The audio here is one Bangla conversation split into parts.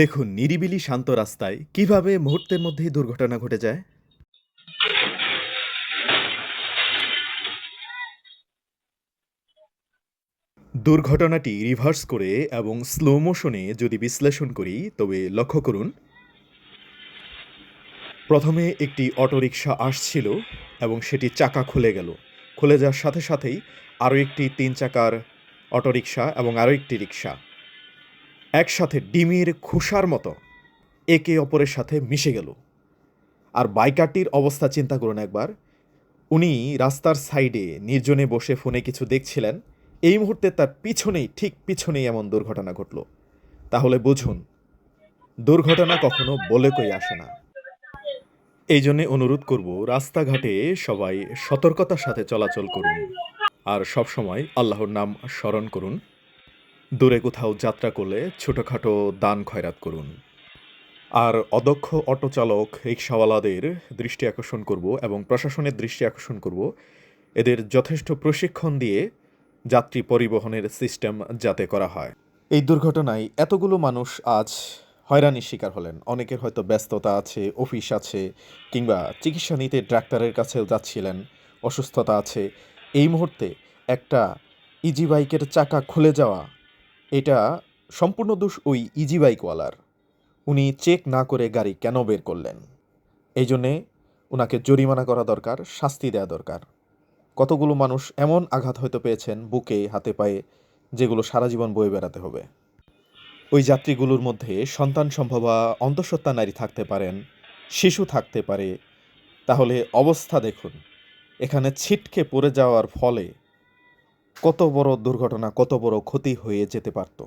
দেখুন নিরিবিলি শান্ত রাস্তায় কীভাবে মুহূর্তের মধ্যেই দুর্ঘটনা ঘটে যায়। দুর্ঘটনাটি রিভার্স করে এবং স্লো মোশনে যদি বিশ্লেষণ করি, তবে লক্ষ্য করুন। প্রথমে একটি অটোরিকশা আসছিল এবং সেটি চাকা খুলে গেল। খুলে যাওয়ার সাথে সাথেই আরও একটি তিন চাকার অটোরিকশা এবং আরও একটি রিক্সা একসাথে ডিমের খোসার মতো একে অপরের সাথে মিশে গেল। আর বাইকারটির অবস্থা চিন্তা করুন একবার। উনি রাস্তার সাইডে নির্জনে বসে ফোনে কিছু দেখছিলেন। এই মুহূর্তে তার পিছনেই, ঠিক পিছনেই এমন দুর্ঘটনা ঘটল। তাহলে বুঝুন, দুর্ঘটনা কখনো বলে কই আসে না। এই জন্যে অনুরোধ করব, রাস্তাঘাটে সবাই সতর্কতার সাথে চলাচল করুন। আর সবসময় আল্লাহর নাম স্মরণ করুন। দূরে কোথাও যাত্রা করলে ছোটোখাটো দান খয়রাত করুন। আর অদক্ষ অটো চালক রিক্সাওয়ালাদের দৃষ্টি আকর্ষণ করব এবং প্রশাসনের দৃষ্টি আকর্ষণ করব। এদের যথেষ্ট প্রশিক্ষণ দিয়ে যাত্রী পরিবহনের সিস্টেম যাতে করা হয়। এই দুর্ঘটনায় এতগুলো মানুষ আজ হয়রানির শিকার হলেন। অনেকের হয়তো ব্যস্ততা আছে, অফিস আছে, কিংবা চিকিৎসা নিতে ডাক্তারের কাছেও যাচ্ছিলেন। অসুস্থতা আছে। এই মুহূর্তে একটা ইজি বাইকের চাকা খুলে যাওয়া এটা সম্পূর্ণ দোষ ওই ইজি বাইকওয়ালার। উনি চেক না করে গাড়ি কেন বের করলেন? এই জন্যে ওনাকে জরিমানা করা দরকার, শাস্তি দেওয়া দরকার। কতগুলো মানুষ এমন আঘাত হয়তো পেয়েছেন বুকে, হাতে, পায়ে, যেগুলো সারা জীবন বয়ে বেড়াতে হবে। ওই যাত্রীগুলোর মধ্যে সন্তান সম্ভবা অন্তঃসত্ত্বা নারী থাকতে পারেন, শিশু থাকতে পারে। তাহলে অবস্থা দেখুন। এখানে ছিটকে পড়ে যাওয়ার ফলে কত বড় দুর্ঘটনা, কত বড় ক্ষতি হয়ে যেতে পারত।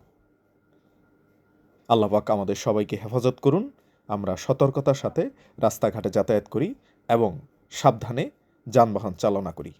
আল্লাহবাক আমাদের সবাইকে হেফাজত করুন। আমরা সতর্কতার সাথে রাস্তাঘাটে যাতায়াত করি এবং সাবধানে যানবাহন চালনা করি।